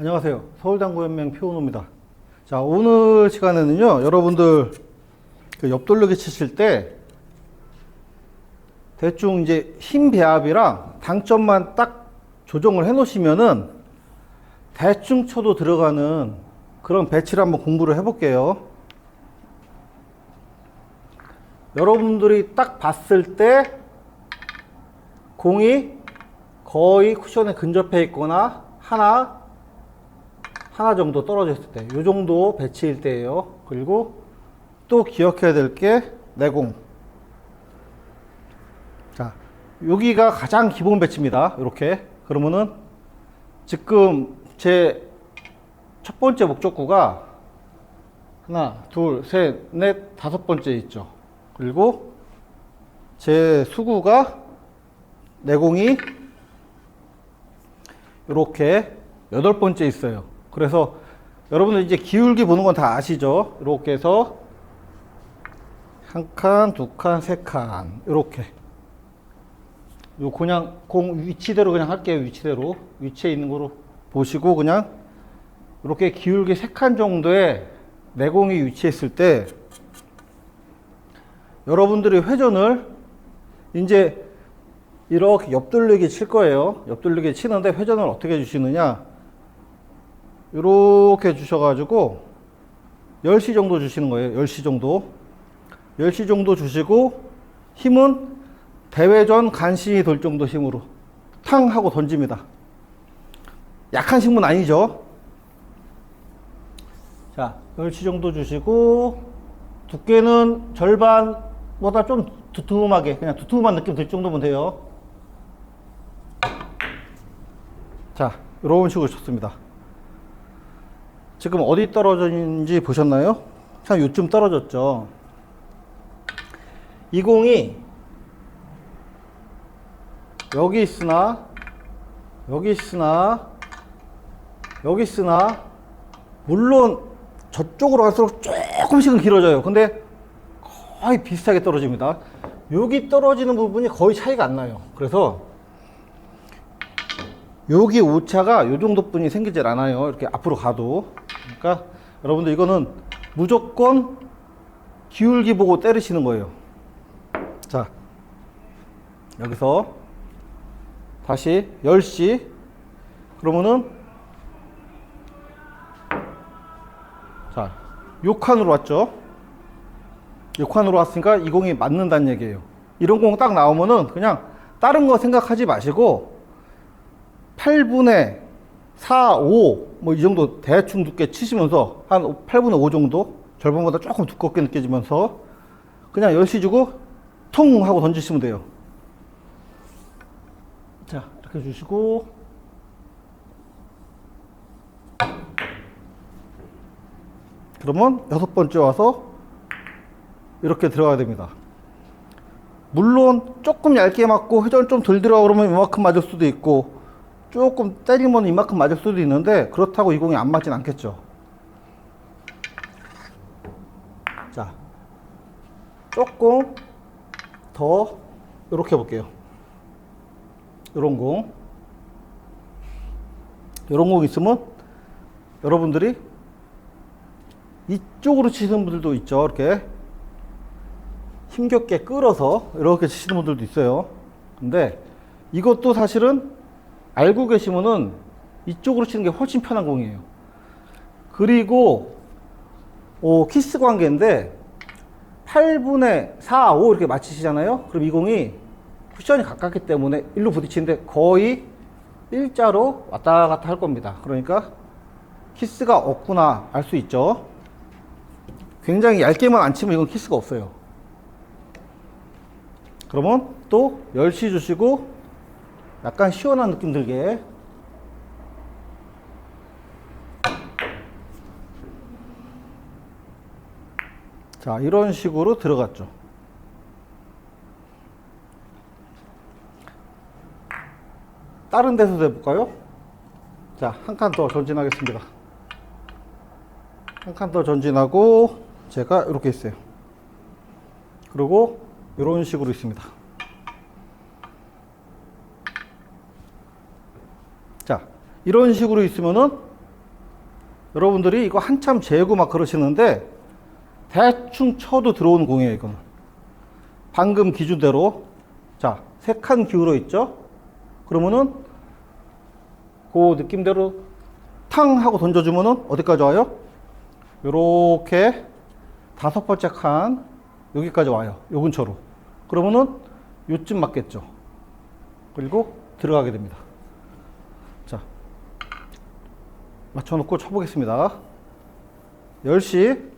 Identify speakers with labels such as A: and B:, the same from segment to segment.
A: 안녕하세요. 서울당구연맹 표은호입니다. 자, 오늘 시간에는요, 여러분들 그 옆돌리기 치실 때 대충 이제 힘 배합이랑 당점만 딱 조정을 해 놓으시면은 대충 쳐도 들어가는 그런 배치를 한번 공부를 해 볼게요. 여러분들이 딱 봤을 때 공이 거의 쿠션에 근접해 있거나 하나 하나 정도 떨어져 있을 때, 이 정도 배치일 때예요. 그리고 또 기억해야 될 게 내공. 자, 여기가 가장 기본 배치입니다. 이렇게. 그러면은 지금 제 첫 번째 목적구가 하나, 둘, 셋, 넷, 다섯 번째 있죠. 그리고 제 수구가 내공이 이렇게 여덟 번째 있어요. 그래서 여러분들 이제 기울기 보는 건 다 아시죠? 이렇게 해서 한 칸, 두 칸, 세 칸. 이렇게. 요 그냥 공 위치대로 그냥 할게요. 위치대로. 위치에 있는 거로 보시고 그냥 이렇게 기울기 세 칸 정도의 내공이 위치했을 때 여러분들이 회전을 이제 이렇게 옆돌리기 칠 거예요. 옆돌리기 치는데 회전을 어떻게 주시느냐. 이렇게 주셔가지고 10시 정도 주시는 거예요. 10시 정도. 10시 정도 주시고 힘은 대회전 간신히 돌 정도 힘으로 탕 하고 던집니다. 약한 힘은 아니죠. 자, 10시 정도 주시고 두께는 절반보다 좀 두툼하게 그냥 두툼한 느낌 들 정도면 돼요. 자, 이런 식으로 쳤습니다. 지금 어디 떨어졌는지 보셨나요? 한 요쯤 떨어졌죠. 이 공이 여기 있으나 여기 있으나 여기 있으나 물론 저쪽으로 갈수록 조금씩은 길어져요. 근데 거의 비슷하게 떨어집니다. 여기 떨어지는 부분이 거의 차이가 안 나요. 그래서 여기 오차가 요 정도뿐이 생기질 않아요. 이렇게 앞으로 가도. 그러니까 여러분들 이거는 무조건 기울기 보고 때리시는 거예요. 자, 여기서 다시 10시. 그러면은 자, 6칸으로 왔죠. 6칸으로 왔으니까 이 공이 맞는다는 얘기예요. 이런 공 딱 나오면은 그냥 다른 거 생각하지 마시고 8분의 4, 5, 뭐 이 정도 대충 두께 치시면서 한 8분의 5 정도 절반보다 조금 두껍게 느껴지면서 그냥 10시 주고 통 하고 던지시면 돼요. 자, 이렇게 주시고 그러면 여섯 번째 와서 이렇게 들어가야 됩니다. 물론 조금 얇게 맞고 회전 좀 덜 들어가 그러면 이만큼 맞을 수도 있고 조금 때리면 이만큼 맞을 수도 있는데 그렇다고 이 공이 안 맞진 않겠죠. 자, 조금 더 이렇게 볼게요. 이런 공, 이런 공 있으면 여러분들이 이쪽으로 치시는 분들도 있죠. 이렇게 힘겹게 끌어서 이렇게 치시는 분들도 있어요. 근데 이것도 사실은 알고 계시면은 이쪽으로 치는 게 훨씬 편한 공이에요. 그리고 오, 키스 관계인데 8분의 4, 5 이렇게 맞히시잖아요. 그럼 이 공이 쿠션이 가깝기 때문에 일로 부딪히는데 거의 일자로 왔다 갔다 할 겁니다. 그러니까 키스가 없구나 알 수 있죠. 굉장히 얇게만 안 치면 이건 키스가 없어요. 그러면 또 10시 주시고 약간 시원한 느낌 들게. 자 이런 식으로 들어갔죠. 다른 데서도 해볼까요? 자한 칸 더 전진하겠습니다. 한 칸 더 전진하고 제가 이렇게 있어요. 그리고 이런 식으로 있습니다 자, 이런 식으로 있으면은 여러분들이 이거 한참 재고 막 그러시는데 대충 쳐도 들어오는 공이에요, 이거는. 방금 기준대로 자, 세 칸 기울어 있죠? 그러면은 그 느낌대로 탕 하고 던져주면은 어디까지 와요? 요렇게 다섯 번째 칸 여기까지 와요. 요 근처로. 그러면은 요쯤 맞겠죠. 그리고 들어가게 됩니다. 자, 맞춰놓고 쳐보겠습니다. 10시.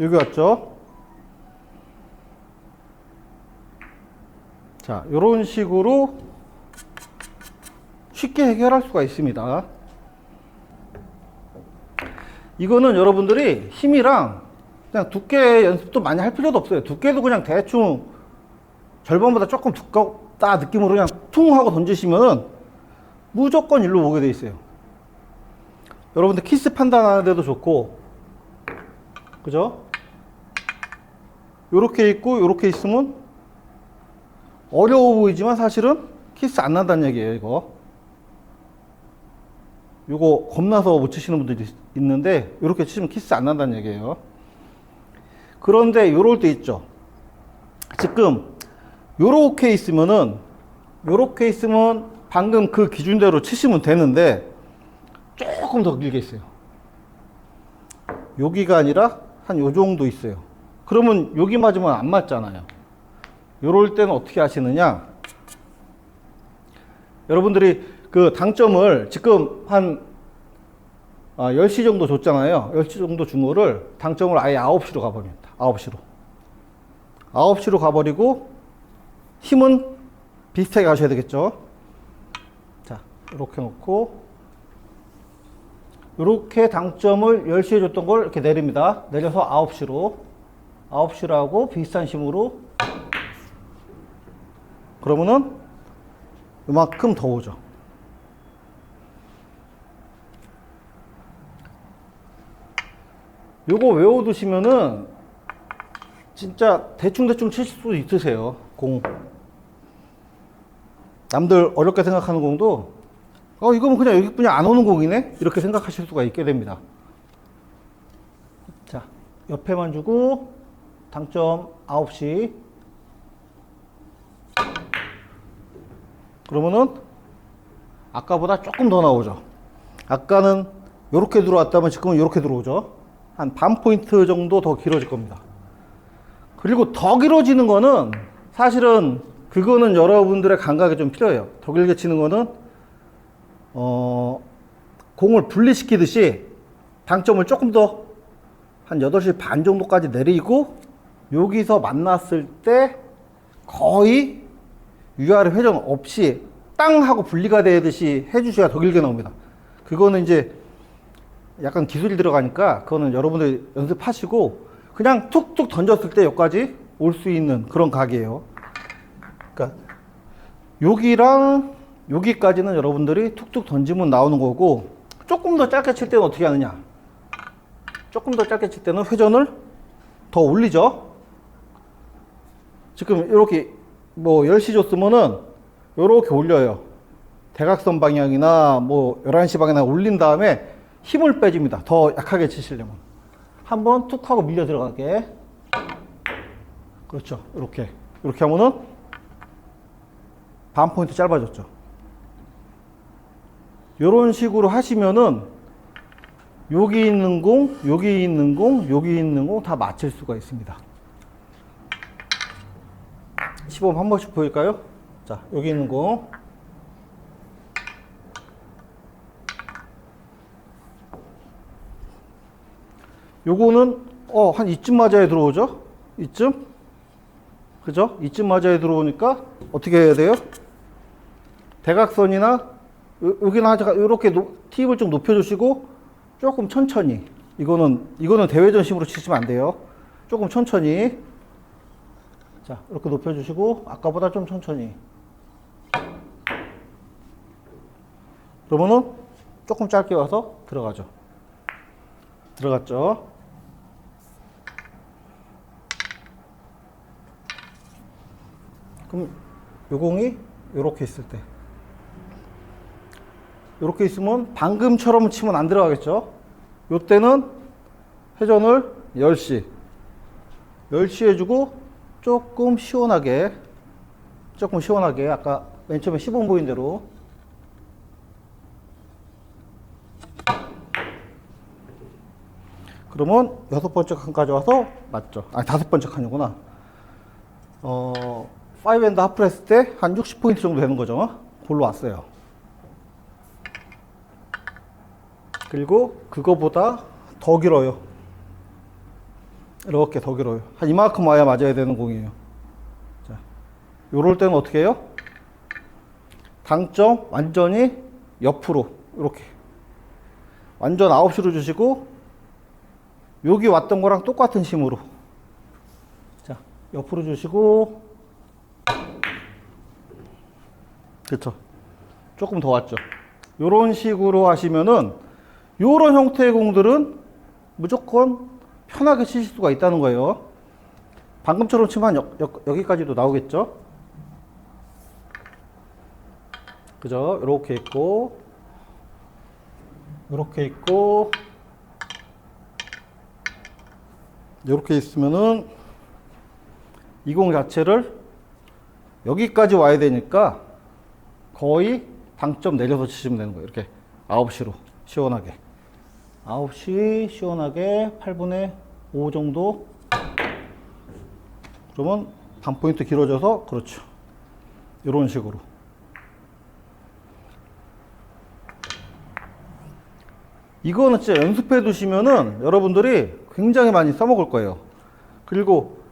A: 여기 왔죠? 자, 이런 식으로 쉽게 해결할 수가 있습니다. 이거는 여러분들이 힘이랑 그냥 두께 연습도 많이 할 필요도 없어요. 두께도 그냥 대충 절반보다 조금 두껍다 느낌으로 그냥 퉁 하고 던지시면은 무조건 일로 오게 돼 있어요. 여러분들 키스 판단하는 데도 좋고, 그죠? 요렇게 있고, 요렇게 있으면 어려워 보이지만 사실은 키스 안 난다는 얘기예요, 이거. 요거 겁나서 못 치시는 분들이 있- 있는데, 요렇게 치시면 키스 안 난다는 얘기예요. 그런데 요럴 때 있죠. 지금 요렇게 있으면은 요렇게 있으면 방금 그 기준대로 치시면 되는데 조금 더 길게 있어요. 여기가 아니라 한 요 정도 있어요. 그러면 여기 맞으면 안 맞잖아요. 요럴 때는 어떻게 하시느냐? 여러분들이 그 당점을 지금 한 아, 10시 정도 줬잖아요. 10시 정도 준 거를 당점을 아예 9시로 가버립니다. 9시로. 9시로 가버리고 힘은 비슷하게 가셔야 되겠죠. 자, 이렇게 놓고 이렇게 당점을 10시에 줬던 걸 이렇게 내립니다. 내려서 9시로 9시로 하고 비슷한 힘으로 그러면은 이만큼 더 오죠. 요거 외워두시면은 진짜 대충대충 치실 수 있으세요. 공. 남들 어렵게 생각하는 공도 어 이거면 그냥 여기 그냥 안 오는 공이네 이렇게 생각하실 수가 있게 됩니다. 자 옆에만 주고 당점 9시 그러면은 아까보다 조금 더 나오죠. 아까는 이렇게 들어왔다면 지금은 이렇게 들어오죠. 한 반 포인트 정도 더 길어질 겁니다. 그리고 더 길어지는 거는 사실은 그거는 여러분들의 감각이 좀 필요해요. 더 길게 치는 거는 어 공을 분리시키듯이 당점을 조금 더 한 8시 반 정도까지 내리고 여기서 만났을 때 거의 위아래 회전 없이 땅 하고 분리가 되듯이 해주셔야 더 길게 나옵니다. 그거는 이제 약간 기술이 들어가니까 그거는 여러분들 연습하시고 그냥 툭툭 던졌을 때 여기까지 올 수 있는 그런 각이에요. 그러니까 여기랑 여기까지는 여러분들이 툭툭 던지면 나오는 거고 조금 더 짧게 칠 때는 어떻게 하느냐? 조금 더 짧게 칠 때는 회전을 더 올리죠. 지금 이렇게 뭐 10시 줬으면은 이렇게 올려요. 대각선 방향이나 뭐 11시 방향이나 올린 다음에 힘을 빼줍니다. 더 약하게 치시려면. 한번 툭 하고 밀려 들어가게. 그렇죠. 이렇게. 이렇게 하면은 반 포인트 짧아졌죠. 이런 식으로 하시면은 여기 있는 공, 여기 있는 공, 여기 있는 공 다 맞출 수가 있습니다. 시범 한 번씩 보일까요? 자, 여기 있는 공. 요거는 어, 한 이쯤 맞아야 들어오죠? 이쯤? 그죠? 이쯤 맞아야 들어오니까 어떻게 해야 돼요? 대각선이나 요- 여기는 하자 이렇게 팁을 좀 높여주시고 조금 천천히 이거는 이거는 대회전심으로 치시면 안 돼요. 조금 천천히 자 이렇게 높여주시고 아까보다 좀 천천히 그러면은 조금 짧게 와서 들어가죠. 들어갔죠. 그럼 요 공이 요렇게 있을 때. 요렇게 있으면 방금처럼 치면 안 들어가겠죠? 요 때는 회전을 10시. 10시 해주고 조금 시원하게, 조금 시원하게, 아까 맨 처음에 시범 보인 대로 그러면 여섯 번째 칸까지 와서 맞죠? 아니 다섯 번째 칸이구나. 어, 5앤드 하프를 했을 때 한 60포인트 정도 되는 거죠. 골로 왔어요. 그리고 그거보다 더 길어요. 이렇게 더 길어요. 한 이만큼 와야 맞아야 되는 공이에요. 자, 요럴 때는 어떻게 해요? 당점 완전히 옆으로 이렇게 완전 9시로 주시고 여기 왔던 거랑 똑같은 힘으로 자 옆으로 주시고 그렇죠 조금 더 왔죠 요런 식으로 하시면은 요런 형태의 공들은 무조건 편하게 치실 수가 있다는 거예요 방금처럼 치면 여, 여, 여 기까지도 나오겠죠 그죠 이렇게 있고 이렇게 있고 이렇게 있으면은 이 공 자체를 여기까지 와야 되니까 거의 당점 내려서 치시면 되는 거예요. 이렇게 9시로 시원하게. 9시 시원하게 8분의 5 정도. 그러면 반 포인트 길어져서 그렇죠. 이런 식으로. 이거는 진짜 연습해 두시면은 여러분들이 굉장히 많이 써먹을 거예요. 그리고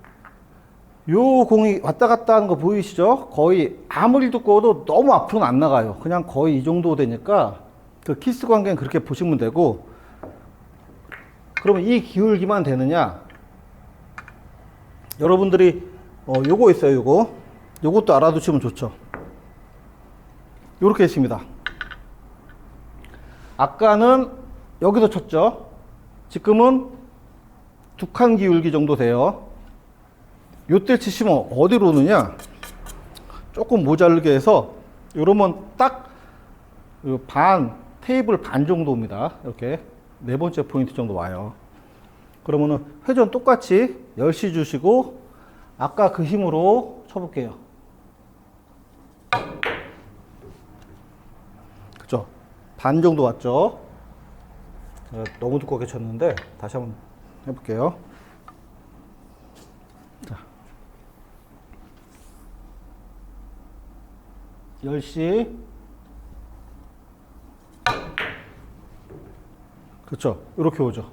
A: 요 공이 왔다 갔다 하는 거 보이시죠? 거의 아무리 두꺼워도 너무 앞으로는 안 나가요. 그냥 거의 이 정도 되니까 그 키스 관계는 그렇게 보시면 되고 그러면 이 기울기만 되느냐? 여러분들이 어 요거 있어요, 요거. 요것도 알아두시면 좋죠. 요렇게 있습니다. 아까는 여기서 쳤죠. 지금은 두 칸 기울기 정도 돼요. 요때 치시면 어디로 오느냐? 조금 모자르게 해서 이러면 딱 반 테이블 반 정도입니다. 이렇게 네 번째 포인트 정도 와요. 그러면은 회전 똑같이 10시 주시고 아까 그 힘으로 쳐볼게요. 그죠? 반 정도 왔죠? 제가 너무 두껍게 쳤는데 다시 한번 해볼게요. 자. 10시. 그렇죠. 이렇게 오죠.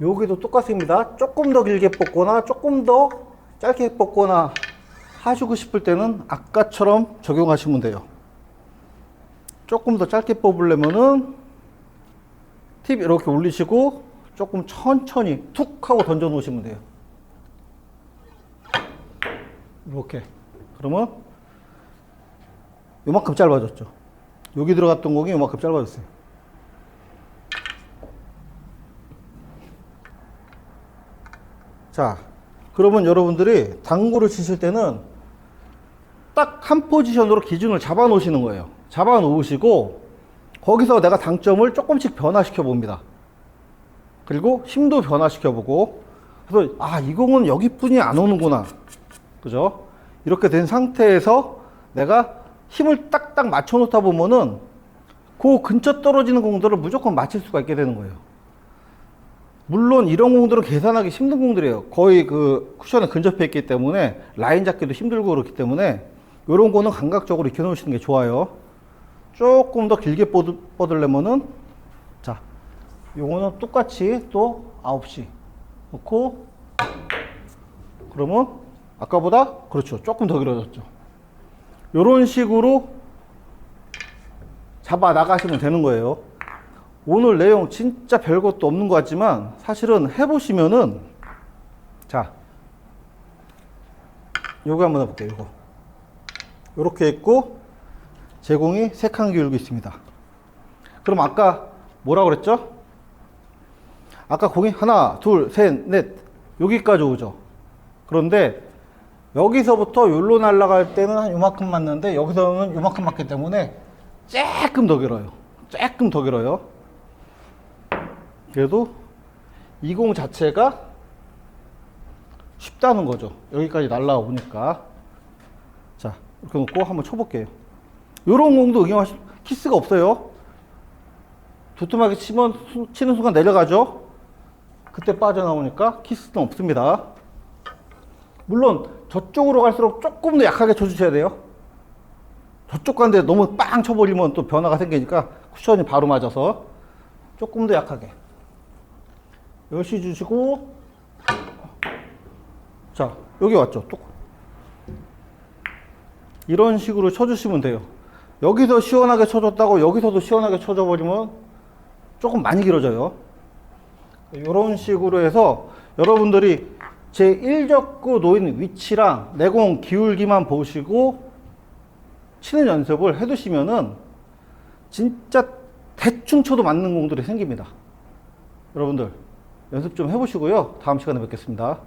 A: 여기도 똑같습니다. 조금 더 길게 뽑거나 조금 더 짧게 뽑거나 하시고 싶을 때는 아까처럼 적용하시면 돼요. 조금 더 짧게 뽑으려면은 팁 이렇게 올리시고 조금 천천히 툭 하고 던져 놓으시면 돼요. 이렇게. 그러면 요만큼 짧아졌죠. 여기 들어갔던 공이 요만큼 짧아졌어요. 자, 그러면 여러분들이 당구를 치실 때는 딱 한 포지션으로 기준을 잡아 놓으시는 거예요. 잡아 놓으시고 거기서 내가 당점을 조금씩 변화시켜 봅니다. 그리고 힘도 변화시켜 보고 그래서 아, 이 공은 여기뿐이 안 오는구나. 그죠? 이렇게 된 상태에서 내가 힘을 딱딱 맞춰 놓다 보면은 그 근처 떨어지는 공들을 무조건 맞힐 수가 있게 되는 거예요. 물론 이런 공들은 계산하기 힘든 공들이에요. 거의 그 쿠션에 근접해 있기 때문에 라인 잡기도 힘들고 그렇기 때문에 이런 거는 감각적으로 익혀 놓으시는 게 좋아요. 조금 더 길게 뻗, 뻗으려면은 자, 요거는 똑같이 또 9시 놓고 그러면 아까보다 그렇죠. 조금 더 길어졌죠. 요런 식으로 잡아 나가시면 되는 거예요. 오늘 내용 진짜 별것도 없는 것 같지만 사실은 해보시면은 자 요거 한번 해볼게요. 요거 요렇게 있고 제공이 세 칸 기울기 있습니다. 그럼 아까 뭐라 그랬죠? 아까 공이 하나, 둘, 셋, 넷 여기까지 오죠. 그런데 여기서부터 여기로 날아갈 때는 한 요만큼 맞는데 여기서는 요만큼 맞기 때문에 조금 더 길어요. 조금 더 길어요. 그래도 이 공 자체가 쉽다는 거죠. 여기까지 날라오니까. 자, 이렇게 놓고 한번 쳐볼게요. 요런 공도 응용하시, 키스가 없어요. 두툼하게 치면, 수- 치는 순간 내려가죠. 그때 빠져나오니까 키스는 없습니다. 물론 저쪽으로 갈수록 조금 더 약하게 쳐주셔야 돼요. 저쪽 가는데 너무 빵 쳐버리면 또 변화가 생기니까 쿠션이 바로 맞아서 조금 더 약하게. 열시 주시고, 자, 여기 왔죠. 또. 이런 식으로 쳐주시면 돼요. 여기서 시원하게 쳐줬다고 여기서도 시원하게 쳐줘버리면 조금 많이 길어져요. 이런 식으로 해서 여러분들이 제 1적구 놓인 위치랑 내공 기울기만 보시고 치는 연습을 해두시면은 진짜 대충 쳐도 맞는 공들이 생깁니다. 여러분들 연습 좀 해보시고요. 다음 시간에 뵙겠습니다.